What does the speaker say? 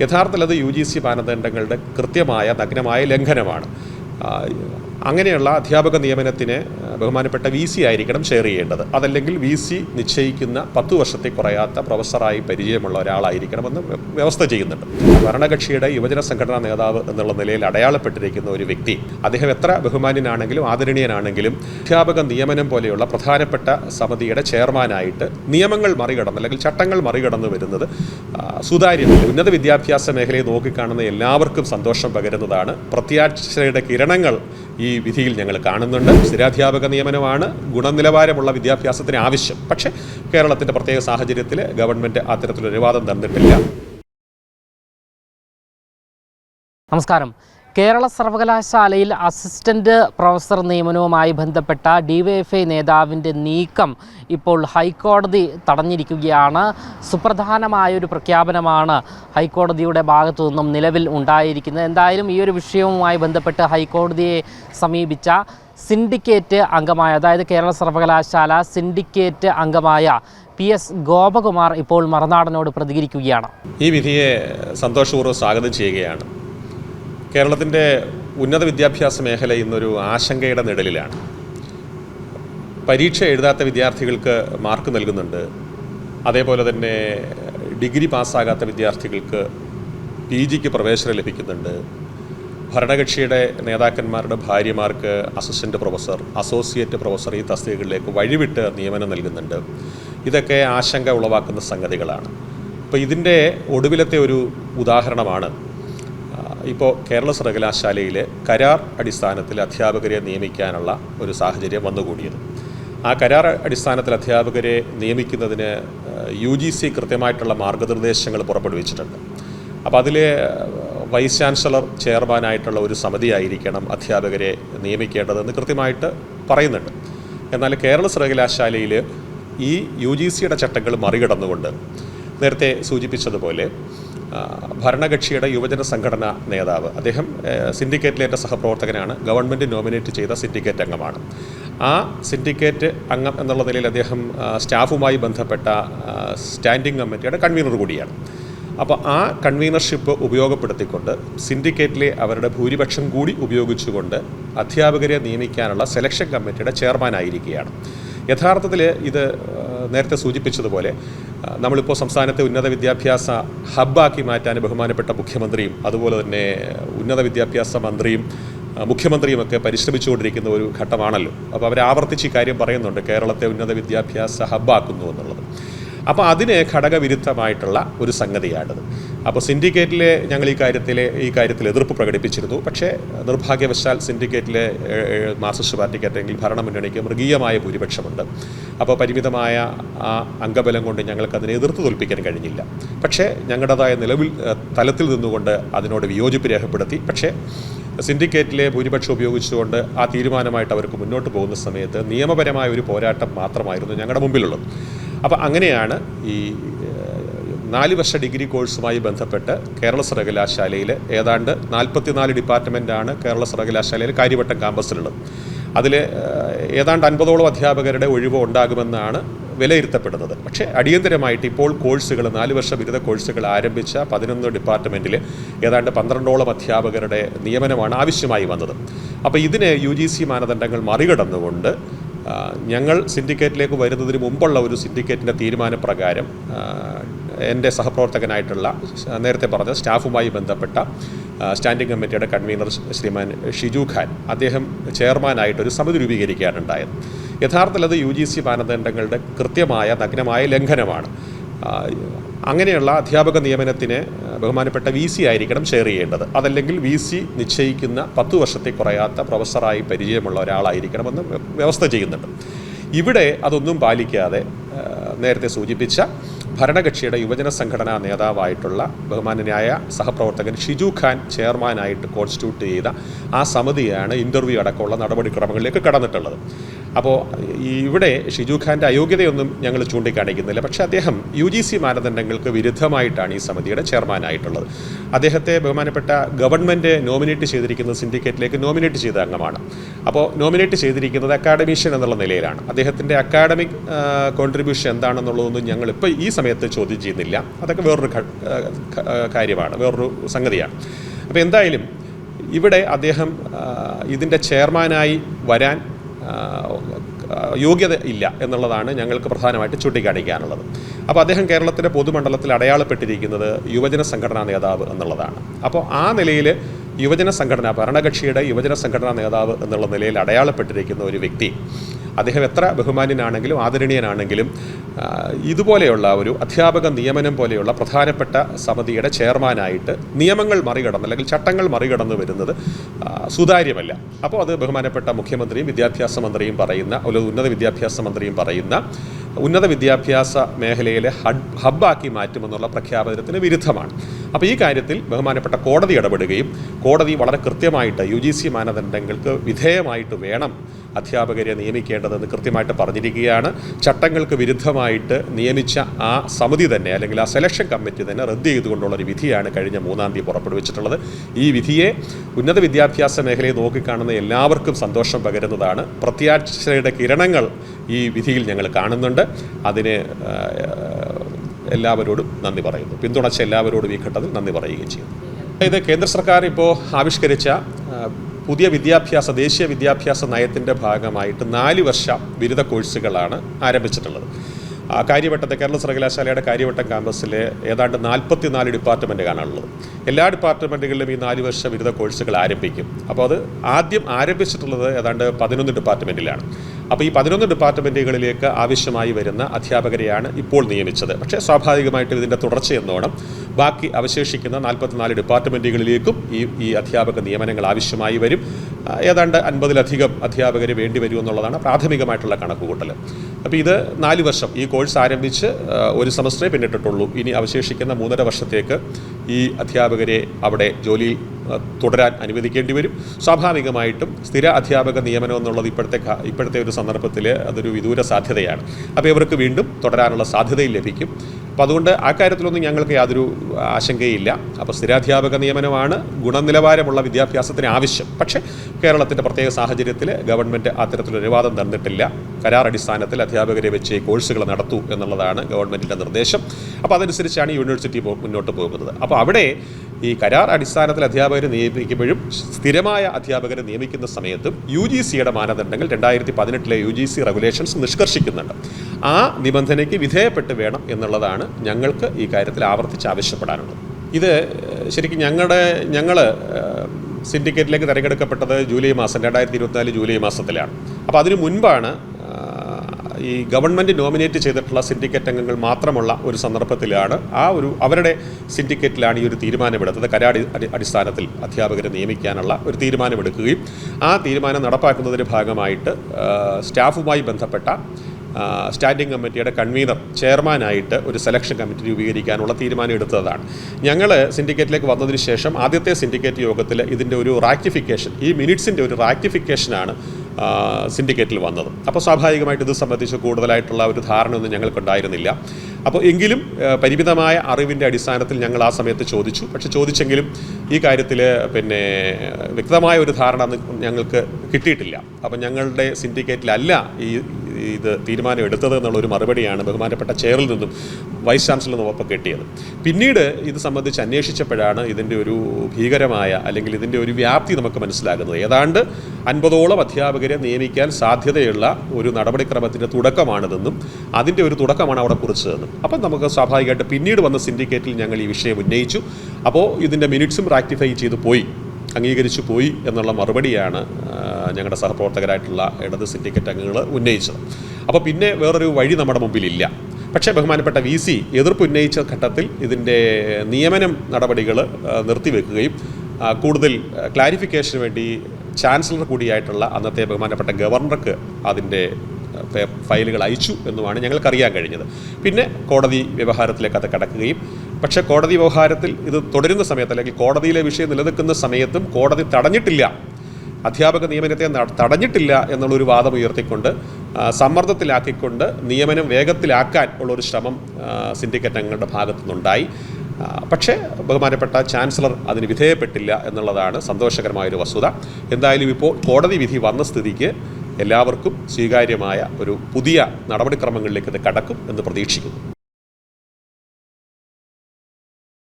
യഥാർത്ഥത്തിൽ അത് U G C മാനദണ്ഡങ്ങളുടെ കൃത്യമായ നഗ്നമായ ലംഘനമാണ്. അങ്ങനെയുള്ള അധ്യാപക നിയമനത്തിന് ബഹുമാനപ്പെട്ട വി സി ആയിരിക്കണം ഷെയർ ചെയ്യേണ്ടത്. അതല്ലെങ്കിൽ വി സി നിശ്ചയിക്കുന്ന പത്ത് വർഷത്തെ കുറയാത്ത പ്രൊഫസറായി പരിചയമുള്ള ഒരാളായിരിക്കണമെന്ന് വ്യ- വ്യവസ്ഥ ചെയ്യുന്നുണ്ട്. ഭരണകക്ഷിയുടെ യുവജന സംഘടനാ നേതാവ് എന്നുള്ള നിലയിൽ അടയാളപ്പെട്ടിരിക്കുന്ന ഒരു വ്യക്തി അദ്ദേഹം എത്ര ബഹുമാന്യനാണെങ്കിലും ആദരണീയനാണെങ്കിലും അധ്യാപക നിയമനം പോലെയുള്ള പ്രധാനപ്പെട്ട സമിതിയുടെ ചെയർമാനായിട്ട് നിയമങ്ങൾ മറികടന്ന് അല്ലെങ്കിൽ ചട്ടങ്ങൾ മറികടന്ന് വരുന്നത് സുതാര്യത ഉന്നത വിദ്യാഭ്യാസ മേഖലയെ നോക്കിക്കാണുന്ന എല്ലാവർക്കും സന്തോഷം പകരുന്നതാണ് പ്രത്യാശയുടെ കിരണങ്ങൾ ഈ വിധിയിൽ ഞങ്ങൾ കാണുന്നുണ്ട്. സ്ഥിരാധ്യാപക നിയമനമാണ് ഗുണനിലവാരമുള്ള വിദ്യാഭ്യാസത്തിന് ആവശ്യം. പക്ഷേ കേരളത്തിന്റെ പ്രത്യേക സാഹചര്യത്തിൽ ഗവൺമെന്റ് അത്തരത്തിലൊരു വാദം തന്നിട്ടില്ല. നമസ്കാരം. കേരള സർവകലാശാലയിൽ അസിസ്റ്റന്റ് പ്രൊഫസർ നിയമനവുമായി ബന്ധപ്പെട്ട ഡിവൈഎഫ്ഐ നേതാവിന്റെ നീക്കം ഇപ്പോൾ ഹൈക്കോടതി തടഞ്ഞിരിക്കുകയാണ്. സുപ്രധാനമായൊരു പ്രഖ്യാപനമാണ് ഹൈക്കോടതിയുടെ ഭാഗത്തു നിന്നും നിലവിൽ ഉണ്ടായിരിക്കുന്നത്. എന്തായാലും ഈ ഒരു വിഷയവുമായി ബന്ധപ്പെട്ട് ഹൈക്കോടതിയെ സമീപിച്ച സിൻഡിക്കേറ്റ് അംഗമായ അതായത് കേരള സർവകലാശാല സിൻഡിക്കേറ്റ് അംഗമായ പി എസ് ഗോപകുമാർ ഇപ്പോൾ മറുനാടനോട് പ്രതികരിക്കുകയാണ്. ഈ വിധിയെ സന്തോഷപൂർവം സ്വാഗതം ചെയ്യുകയാണ്. കേരളത്തിന്റെ ഉന്നത വിദ്യാഭ്യാസ മേഖല ഇന്നൊരു ആശങ്കയുടെ നിഴലിലാണ്. പരീക്ഷ എഴുതാത്ത വിദ്യാർത്ഥികൾക്ക് മാർക്ക് നൽകുന്നുണ്ട്. അതേപോലെ തന്നെ ഡിഗ്രി പാസ്സാകാത്ത വിദ്യാർത്ഥികൾക്ക് പി ജിക്ക് പ്രവേശനം ലഭിക്കുന്നുണ്ട്. ഭരണകക്ഷിയുടെ നേതാക്കന്മാരുടെ ഭാര്യമാർക്ക് അസിസ്റ്റന്റ് പ്രൊഫസർ അസോസിയേറ്റ് പ്രൊഫസർ ഈ തസ്തികകളിലേക്ക് വഴിവിട്ട് നിയമനം നൽകുന്നുണ്ട്. ഇതൊക്കെ ആശങ്ക ഉളവാക്കുന്ന സംഗതികളാണ്. അപ്പോൾ ഇതിന്റെ ഒടുവിലത്തെ ഒരു ഉദാഹരണമാണ് ഇപ്പോൾ കേരള സർവകലാശാലയിൽ കരാർ അടിസ്ഥാനത്തിൽ അധ്യാപകരെ നിയമിക്കാനുള്ള ഒരു സാഹചര്യം വന്നുകൂടിയത്. ആ കരാർ അടിസ്ഥാനത്തിൽ അധ്യാപകരെ നിയമിക്കുന്നതിന് യു ജി സി കൃത്യമായിട്ടുള്ള മാർഗനിർദ്ദേശങ്ങൾ പുറപ്പെടുവിച്ചിട്ടുണ്ട്. അപ്പോൾ അതിൽ വൈസ് ചാൻസലർ ചെയർമാനായിട്ടുള്ള ഒരു സമിതിയായിരിക്കണം അധ്യാപകരെ നിയമിക്കേണ്ടതെന്ന് കൃത്യമായിട്ട് പറയുന്നുണ്ട്. എന്നാൽ കേരള സർവകലാശാലയിൽ ഈ യു ജി സിയുടെ ചട്ടങ്ങൾ മറികടന്നുകൊണ്ട് നേരത്തെ സൂചിപ്പിച്ചതുപോലെ ഭരണകക്ഷിയുടെ യുവജന സംഘടനാ നേതാവ്. അദ്ദേഹം സിൻഡിക്കേറ്റിലേറ്റ സഹപ്രവർത്തകനാണ്. ഗവൺമെന്റ് നോമിനേറ്റ് ചെയ്ത സിൻഡിക്കേറ്റ് അംഗമാണ്. ആ സിൻഡിക്കേറ്റ് അംഗം എന്നുള്ള നിലയിൽ അദ്ദേഹം സ്റ്റാഫുമായി ബന്ധപ്പെട്ട സ്റ്റാൻഡിംഗ് കമ്മിറ്റിയുടെ കൺവീനർ കൂടിയാണ്. അപ്പോൾ ആ കൺവീനർഷിപ്പ് ഉപയോഗപ്പെടുത്തിക്കൊണ്ട് സിൻഡിക്കേറ്റിലെ അവരുടെ ഭൂരിപക്ഷം കൂടി ഉപയോഗിച്ചുകൊണ്ട് അധ്യാപകരെ നിയമിക്കാനുള്ള സെലക്ഷൻ കമ്മിറ്റിയുടെ ചെയർമാനായിരിക്കുകയാണ്. യഥാർത്ഥത്തിൽ ഇത് നേരത്തെ സൂചിപ്പിച്ചതുപോലെ നമ്മളിപ്പോൾ സംസ്ഥാനത്തെ ഉന്നത വിദ്യാഭ്യാസ ഹബ്ബാക്കി മാറ്റാൻ ബഹുമാനപ്പെട്ട മുഖ്യമന്ത്രിയും അതുപോലെ തന്നെ ഉന്നത വിദ്യാഭ്യാസ മന്ത്രിയും മുഖ്യമന്ത്രിയുമൊക്കെ പരിശ്രമിച്ചുകൊണ്ടിരിക്കുന്ന ഒരു ഘട്ടമാണല്ലോ. അപ്പോൾ അവർ ആവർത്തിച്ച് ഈ കാര്യം പറയുന്നുണ്ട് കേരളത്തെ ഉന്നത വിദ്യാഭ്യാസ ഹബ്ബാക്കുന്നു എന്നുള്ളത്. അപ്പോൾ അതിന് ഘടകവിരുദ്ധമായിട്ടുള്ള ഒരു സംഗതിയാണിത്. അപ്പോൾ സിൻഡിക്കേറ്റിലെ ഞങ്ങൾ ഈ കാര്യത്തിൽ ഈ കാര്യത്തിൽ എതിർപ്പ് പ്രകടിപ്പിച്ചിരുന്നു. പക്ഷേ നിർഭാഗ്യവശാൽ സിൻഡിക്കേറ്റിലെ മാർക്സിസ്റ്റ് പാർട്ടിക്ക് അല്ലെങ്കിൽ ഭരണമുന്നണിക്ക് മൃഗീയമായ ഭൂരിപക്ഷമുണ്ട്. അപ്പോൾ പരിമിതമായ ആ അംഗബലം കൊണ്ട് ഞങ്ങൾക്കതിനെ എതിർത്ത് തോൽപ്പിക്കാൻ കഴിഞ്ഞില്ല. പക്ഷേ ഞങ്ങളുടേതായ നിലവിൽ തലത്തിൽ നിന്നുകൊണ്ട് അതിനോട് വിയോജിപ്പ് രേഖപ്പെടുത്തി. പക്ഷേ സിൻഡിക്കേറ്റിലെ ഭൂരിപക്ഷം ഉപയോഗിച്ചുകൊണ്ട് ആ തീരുമാനമായിട്ട് അവർക്ക് മുന്നോട്ട് പോകുന്ന സമയത്ത് നിയമപരമായ ഒരു പോരാട്ടം മാത്രമായിരുന്നു ഞങ്ങളുടെ മുമ്പിലുള്ളത്. അപ്പോൾ അങ്ങനെയാണ് ഈ നാല് വർഷ ഡിഗ്രി കോഴ്സുമായി ബന്ധപ്പെട്ട് കേരള സർവകലാശാലയിൽ ഏതാണ്ട് നാൽപ്പത്തിനാല് ഡിപ്പാർട്ട്മെന്റാണ് കേരള സർവകലാശാലയിൽ കാര്യവട്ടം ക്യാമ്പസിലുള്ളത്. അതിൽ ഏതാണ്ട് അൻപതോളം അധ്യാപകരുടെ ഒഴിവ് ഉണ്ടാകുമെന്നാണ് വിലയിരുത്തപ്പെടുന്നത്. പക്ഷേ അടിയന്തരമായിട്ട് ഇപ്പോൾ കോഴ്സുകൾ നാല് വർഷ ബിരുദ കോഴ്സുകൾ ആരംഭിച്ച പതിനൊന്ന് ഡിപ്പാർട്ട്മെന്റിൽ ഏതാണ്ട് പന്ത്രണ്ടോളം അധ്യാപകരുടെ നിയമനമാണ് ആവശ്യമായി വന്നത്. അപ്പോൾ ഇതിന് യു ജി സി മാനദണ്ഡങ്ങൾ മറികടന്നുകൊണ്ട് ഞങ്ങൾ സിൻഡിക്കേറ്റിലേക്ക് വരുന്നതിന് മുമ്പുള്ള ഒരു സിൻഡിക്കേറ്റിന്റെ തീരുമാനപ്രകാരം എന്റെ സഹപ്രവർത്തകനായിട്ടുള്ള നേരത്തെ പറഞ്ഞ സ്റ്റാഫുമായി ബന്ധപ്പെട്ട സ്റ്റാൻഡിംഗ് കമ്മിറ്റിയുടെ കൺവീനർ ശ്രീമാൻ ഷിജു ഖാൻ അദ്ദേഹം ചെയർമാനായിട്ടൊരു സമിതി രൂപീകരിക്കാനുണ്ടായത്. യഥാർത്ഥത്തിൽ അത് യു ജി സി മാനദണ്ഡങ്ങളുടെ കൃത്യമായ നഗ്നമായ ലംഘനമാണ്. അങ്ങനെയുള്ള അധ്യാപക നിയമനത്തിന് ബഹുമാനപ്പെട്ട വി സി ആയിരിക്കണം ഷെയർ ചെയ്യേണ്ടത്. അതല്ലെങ്കിൽ വി സി നിശ്ചയിക്കുന്ന പത്ത് വർഷത്തെ കുറയാത്ത പ്രൊഫസറായി പരിചയമുള്ള ഒരാളായിരിക്കണമെന്ന് വ്യവസ്ഥ ചെയ്യുന്നുണ്ട്. ഇവിടെ അതൊന്നും പാലിക്കാതെ നേരത്തെ സൂചിപ്പിച്ച ഭരണകക്ഷിയുടെ യുവജന സംഘടനാ നേതാവായിട്ടുള്ള ബഹുമാനനായ സഹപ്രവർത്തകൻ ഷിജു ഖാൻ ചെയർമാനായിട്ട് കോൺസ്റ്റിറ്റ്യൂട്ട് ചെയ്ത ആ സമിതിയാണ് ഇന്റർവ്യൂ അടക്കമുള്ള നടപടിക്രമങ്ങളിലേക്ക് കടന്നിട്ടുള്ളത്. അപ്പോൾ ഇവിടെ ഷിജു ഖാന്റെ അയോഗ്യതയൊന്നും ഞങ്ങൾ ചൂണ്ടിക്കാണിക്കുന്നില്ല. പക്ഷേ അദ്ദേഹം യു ജി സി മാനദണ്ഡങ്ങൾക്ക് വിരുദ്ധമായിട്ടാണ് ഈ സമിതിയുടെ ചെയർമാനായിട്ടുള്ളത്. അദ്ദേഹത്തെ ബഹുമാനപ്പെട്ട ഗവൺമെന്റ് നോമിനേറ്റ് ചെയ്തിരിക്കുന്ന സിൻഡിക്കേറ്റിലേക്ക് നോമിനേറ്റ് ചെയ്ത അംഗമാണ്. അപ്പോൾ നോമിനേറ്റ് ചെയ്തിരിക്കുന്നത് അക്കാഡമീഷ്യൻ എന്നുള്ള നിലയിലാണ്. അദ്ദേഹത്തിന്റെ അക്കാഡമിക് കോൺട്രിബ്യൂഷൻ എന്താണെന്നുള്ളതൊന്നും ഞങ്ങൾ ഇപ്പോൾ ഈ സമയത്ത് ചോദ്യം ചെയ്യുന്നില്ല. അതൊക്കെ വേറൊരു കാര്യമാണ്. വേറൊരു സംഗതിയാണ്. അപ്പോൾ എന്തായാലും ഇവിടെ അദ്ദേഹം ഇതിന്റെ ചെയർമാനായി വരാൻ യോഗ്യത ഇല്ല എന്നുള്ളതാണ് ഞങ്ങൾക്ക് പ്രധാനമായിട്ട് ചൂണ്ടിക്കാണിക്കാനുള്ളത്. അപ്പോൾ അദ്ദേഹം കേരളത്തിലെ പൊതുമണ്ഡലത്തിൽ അടയാളപ്പെട്ടിരിക്കുന്നത് യുവജന സംഘടനാ നേതാവ് എന്നുള്ളതാണ്. അപ്പോൾ ആ നിലയിൽ യുവജന സംഘടന ഭരണകക്ഷിയുടെ യുവജന സംഘടനാ നേതാവ് എന്നുള്ള നിലയിൽ അടയാളപ്പെട്ടിരിക്കുന്ന ഒരു വ്യക്തി. അദ്ദേഹം എത്ര ബഹുമാന്യനാണെങ്കിലും ആദരണീയനാണെങ്കിലും ഇതുപോലെയുള്ള ഒരു അധ്യാപക നിയമനം പോലെയുള്ള പ്രധാനപ്പെട്ട സമിതിയുടെ ചെയർമാനായിട്ട് നിയമങ്ങൾ മറികടന്ന് അല്ലെങ്കിൽ ചട്ടങ്ങൾ മറികടന്ന് വരുന്നത് സുതാര്യമല്ല. അപ്പോൾ അത് ബഹുമാനപ്പെട്ട മുഖ്യമന്ത്രിയും വിദ്യാഭ്യാസ മന്ത്രിയും പറയുന്ന അല്ലെങ്കിൽ ഉന്നത വിദ്യാഭ്യാസ മന്ത്രിയും പറയുന്ന ഉന്നത വിദ്യാഭ്യാസ മേഖലയിലെ ഹഡ് ഹബ്ബാക്കി മാറ്റുമെന്നുള്ള പ്രഖ്യാപനത്തിന് വിരുദ്ധമാണ്. അപ്പോൾ ഈ കാര്യത്തിൽ ബഹുമാനപ്പെട്ട കോടതി ഇടപെടുകയും കോടതി വളരെ കൃത്യമായിട്ട് യു ജി സി മാനദണ്ഡങ്ങൾക്ക് വിധേയമായിട്ട് വേണം അധ്യാപകരെ നിയമിക്കേണ്ടതെന്ന് കൃത്യമായിട്ട് പറഞ്ഞിരിക്കുകയാണ്. ചട്ടങ്ങൾക്ക് വിരുദ്ധമായിട്ട് നിയമിച്ച ആ സമിതി തന്നെ അല്ലെങ്കിൽ ആ സെലക്ഷൻ കമ്മിറ്റി തന്നെ റദ്ദ് ചെയ്തുകൊണ്ടുള്ള ഒരു വിധിയാണ് കഴിഞ്ഞ മൂന്നാം തീയതി പുറപ്പെടുവിച്ചിട്ടുള്ളത്. ഈ വിധിയെ ഉന്നത വിദ്യാഭ്യാസ മേഖലയെ നോക്കിക്കാണുന്ന എല്ലാവർക്കും സന്തോഷം പകരുന്നതാണ്. പ്രത്യാശയുടെ കിരണങ്ങൾ ഈ വിധിയിൽ ഞങ്ങൾ കാണുന്നുണ്ട്. അതിന് എല്ലാവരോടും നന്ദി പറയുന്നു. പിന്തുണച്ച എല്ലാവരോടും ഈ ഘട്ടത്തിൽ നന്ദി പറയുകയും ചെയ്യുന്നു. അതായത് കേന്ദ്ര സർക്കാർ ഇപ്പോൾ ആവിഷ്കരിച്ച പുതിയ വിദ്യാഭ്യാസ ദേശീയ വിദ്യാഭ്യാസ നയത്തിന്റെ ഭാഗമായിട്ട് നാല് വർഷ ബിരുദ കോഴ്സുകളാണ് ആരംഭിച്ചിട്ടുള്ളത്. ആ കാര്യവട്ടത്തെ കേരള സർവകലാശാലയുടെ കാര്യവട്ടം ക്യാമ്പസിൽ ഏതാണ്ട് നാൽപ്പത്തി നാല് ഡിപ്പാർട്ട്മെന്റുകളാണുള്ളത് എല്ലാ ഡിപ്പാർട്ട്മെന്റുകളിലും ഈ നാല് വർഷ ബിരുദ കോഴ്സുകൾ ആരംഭിക്കും. അപ്പോൾ അത് ആദ്യം ആരംഭിച്ചിട്ടുള്ളത് ഏതാണ്ട് പതിനൊന്ന് ഡിപ്പാർട്ട്മെന്റിലാണ് അപ്പോൾ ഈ പതിനൊന്ന് ഡിപ്പാർട്ട്മെന്റുകളിലേക്ക് ആവശ്യമായി വരുന്ന അധ്യാപകരെയാണ് ഇപ്പോൾ നിയമിച്ചത്. പക്ഷേ സ്വാഭാവികമായിട്ടും ഇതിന്റെ തുടർച്ചയെന്നോണം ബാക്കി അവശേഷിക്കുന്ന നാൽപ്പത്തിനാല് ഡിപ്പാർട്ട്മെന്റുകളിലേക്കും ഈ ഈ അധ്യാപക നിയമനങ്ങൾ ആവശ്യമായി വരും. ഏതാണ്ട് അൻപതിലധികം അധ്യാപകർ വേണ്ടി വരും എന്നുള്ളതാണ് പ്രാഥമികമായിട്ടുള്ള കണക്കുകൂട്ടൽ അപ്പോൾ ഇത് നാല് വർഷം ഈ കോഴ്സ് ആരംഭിച്ച് ഒരു സെമസ്റ്ററേ പിന്നിട്ടിട്ടുള്ളൂ. ഇനി അവശേഷിക്കുന്ന മൂന്നര വർഷത്തേക്ക് ഈ അധ്യാപകരെ അവിടെ ജോലിയിൽ തുടരാൻ അനുവദിക്കേണ്ടി വരും. സ്വാഭാവികമായിട്ടും സ്ഥിര അധ്യാപക നിയമനം എന്നുള്ളത് ഇപ്പോഴത്തെ ഇപ്പോഴത്തെ ഒരു സന്ദർഭത്തിൽ അതൊരു വിദൂര സാധ്യതയാണ്. അപ്പോൾ ഇവർക്ക് വീണ്ടും തുടരാനുള്ള സാധ്യതയും ലഭിക്കും. അപ്പോൾ അതുകൊണ്ട് ആ കാര്യത്തിലൊന്നും ഞങ്ങൾക്ക് യാതൊരു ആശങ്കയില്ല. അപ്പോൾ സ്ഥിരാധ്യാപക നിയമനമാണ് ഗുണനിലവാരമുള്ള വിദ്യാഭ്യാസത്തിന് ആവശ്യം. പക്ഷേ കേരളത്തിന്റെ പ്രത്യേക സാഹചര്യത്തിൽ ഗവൺമെന്റ് അത്തരത്തിലൊരു അനുവാദം തന്നിട്ടില്ല. കരാർ അടിസ്ഥാനത്തിൽ അധ്യാപകരെ വെച്ച് ഈ കോഴ്സുകൾ നടത്തൂ എന്നുള്ളതാണ് ഗവൺമെന്റിന്റെ നിർദ്ദേശം. അപ്പോൾ അതനുസരിച്ചാണ് യൂണിവേഴ്സിറ്റി മുന്നോട്ട് പോകുന്നത്. അപ്പോൾ അവിടെ ഈ കരാർ അടിസ്ഥാനത്തിൽ അധ്യാപകരെ നിയമിക്കുമ്പോഴും സ്ഥിരമായ അധ്യാപകരെ നിയമിക്കുന്ന സമയത്തും യു ജി സിയുടെ മാനദണ്ഡങ്ങൾ രണ്ടായിരത്തി പതിനെട്ടിലെ യു ജി സി റെഗുലേഷൻസ് നിഷ്കർഷിക്കുന്നുണ്ട്. ആ നിബന്ധനയ്ക്ക് വിധേയപ്പെട്ട് വേണം എന്നുള്ളതാണ് ഞങ്ങൾക്ക് ഈ കാര്യത്തിൽ ആവർത്തിച്ച് ആവശ്യപ്പെടാനുള്ളത്. ഇത് ശരിക്കും ഞങ്ങളുടെ ഞങ്ങൾ സിൻഡിക്കേറ്റിലേക്ക് തിരഞ്ഞെടുക്കപ്പെട്ടത് ജൂലൈ മാസം രണ്ടായിരത്തി ഇരുപത്തിനാല് ജൂലൈ മാസത്തിലാണ്. അപ്പോൾ അതിനു മുൻപാണ് ഈ ഗവൺമെന്റ് നോമിനേറ്റ് ചെയ്തിട്ടുള്ള സിൻഡിക്കേറ്റ് അംഗങ്ങൾ മാത്രമുള്ള ഒരു സന്ദർഭത്തിലാണ് ആ ഒരു അവരുടെ സിൻഡിക്കേറ്റിലാണ് ഈ ഒരു തീരുമാനമെടുത്തത്. കരാടി അടിസ്ഥാനത്തിൽ അധ്യാപകരെ നിയമിക്കാനുള്ള ഒരു തീരുമാനമെടുക്കുകയും ആ തീരുമാനം നടപ്പാക്കുന്നതിന്റെ ഭാഗമായിട്ട് സ്റ്റാഫുമായി ബന്ധപ്പെട്ട സ്റ്റാൻഡിംഗ് കമ്മിറ്റിയുടെ കൺവീനർ ചെയർമാനായിട്ട് ഒരു സെലക്ഷൻ കമ്മിറ്റി രൂപീകരിക്കാനുള്ള തീരുമാനം എടുത്തതാണ് ഞങ്ങൾ സിൻഡിക്കേറ്റിലേക്ക് വന്നതിന് ശേഷം ആദ്യത്തെ സിൻഡിക്കേറ്റ് യോഗത്തിൽ ഇതിന്റെ ഒരു റാറ്റിഫിക്കേഷൻ ഈ മിനിറ്റ്സിന്റെ ഒരു റാക്റ്റിഫിക്കേഷനാണ് സിൻഡിക്കേറ്റിൽ വന്നത്. അപ്പോൾ സ്വാഭാവികമായിട്ട് ഇത് സംബന്ധിച്ച് കൂടുതലായിട്ടുള്ള ഒരു ധാരണയൊന്നും ഞങ്ങൾക്കുണ്ടായിരുന്നില്ല. അപ്പോൾ എങ്കിലും പരിമിതമായ അറിവിന്റെ അടിസ്ഥാനത്തിൽ ഞങ്ങൾ ആ സമയത്ത് ചോദിച്ചു. പക്ഷേ ചോദിച്ചെങ്കിലും ഈ കാര്യത്തിൽ പിന്നെ വ്യക്തമായ ഒരു ധാരണ ഞങ്ങൾക്ക് കിട്ടിയിട്ടില്ല. അപ്പം ഞങ്ങളുടെ സിൻഡിക്കേറ്റിലല്ല ഈ ഇത് തീരുമാനം എടുത്തത് എന്നുള്ളൊരു മറുപടിയാണ് ബഹുമാനപ്പെട്ട ചെയറിൽ നിന്നും വൈസ് ചാൻസലർ ഒപ്പം കിട്ടിയത്. പിന്നീട് ഇത് സംബന്ധിച്ച് അന്വേഷിച്ചപ്പോഴാണ് ഇതിന്റെ ഒരു ഭീകരമായ അല്ലെങ്കിൽ ഇതിന്റെ ഒരു വ്യാപ്തി നമുക്ക് മനസ്സിലാകുന്നത്. ഏതാണ്ട് അൻപതോളം അധ്യാപകരെ നിയമിക്കാൻ സാധ്യതയുള്ള ഒരു നടപടിക്രമത്തിന്റെ തുടക്കമാണിതെന്നും അതിന്റെ ഒരു തുടക്കമാണ് അവിടെ കുറിച്ചതെന്നും. അപ്പം നമുക്ക് സ്വാഭാവികമായിട്ട് പിന്നീട് വന്ന സിൻഡിക്കേറ്റിൽ ഞങ്ങൾ ഈ വിഷയം ഉന്നയിച്ചു. അപ്പോൾ ഇതിന്റെ മിനിറ്റ്സും റാക്ടിഫൈ ചെയ്തു പോയി. അംഗീകരിച്ചു പോയി എന്നുള്ള മറുപടിയാണ് ഞങ്ങളുടെ സഹപ്രവർത്തകരായിട്ടുള്ള ഇടത് സിൻഡിക്കേറ്റ് അംഗങ്ങൾ ഉന്നയിച്ചത്. അപ്പോൾ പിന്നെ വേറൊരു വഴി നമ്മുടെ മുമ്പിലില്ല. പക്ഷേ ബഹുമാനപ്പെട്ട വി സി എതിർപ്പ് ഉന്നയിച്ച ഘട്ടത്തിൽ ഇതിന്റെ നിയമനം നടപടികൾ നിർത്തിവെക്കുകയും കൂടുതൽ ക്ലാരിഫിക്കേഷന് വേണ്ടി ചാൻസലർ കൂടിയായിട്ടുള്ള അന്നത്തെ ബഹുമാനപ്പെട്ട ഗവർണർക്ക് അതിന്റെ ഫയലുകൾ അയച്ചു എന്നുമാണ് ഞങ്ങൾക്കറിയാൻ കഴിഞ്ഞത്. പിന്നെ കോടതി വ്യവഹാരത്തിലേക്ക് അത് കടക്കുകയും പക്ഷേ കോടതി വ്യവഹാരത്തിൽ ഇത് തുടരുന്ന സമയത്ത് അല്ലെങ്കിൽ കോടതിയിലെ വിഷയം നിലനിൽക്കുന്ന സമയത്തും കോടതി തടഞ്ഞിട്ടില്ല. അധ്യാപക നിയമനത്തെ തടഞ്ഞിട്ടില്ല എന്നുള്ളൊരു വാദം ഉയർത്തിക്കൊണ്ട് സമ്മർദ്ദത്തിലാക്കിക്കൊണ്ട് നിയമനം വേഗത്തിലാക്കാൻ ഉള്ളൊരു ശ്രമം സിൻഡിക്കേറ്റ് അംഗങ്ങളുടെ ഭാഗത്തു നിന്നുണ്ടായി പക്ഷേ ബഹുമാനപ്പെട്ട ചാൻസലർ അതിന് വിധേയപ്പെട്ടില്ല എന്നുള്ളതാണ് സന്തോഷകരമായൊരു വസ്തുത. എന്തായാലും ഇപ്പോൾ കോടതി വിധി വന്ന സ്ഥിതിക്ക് എല്ലാവർക്കും സ്വീകാര്യമായ ഒരു പുതിയ നടപടിക്രമങ്ങളിലേക്ക് ഇത് കടക്കും എന്ന് പ്രതീക്ഷിക്കുന്നു.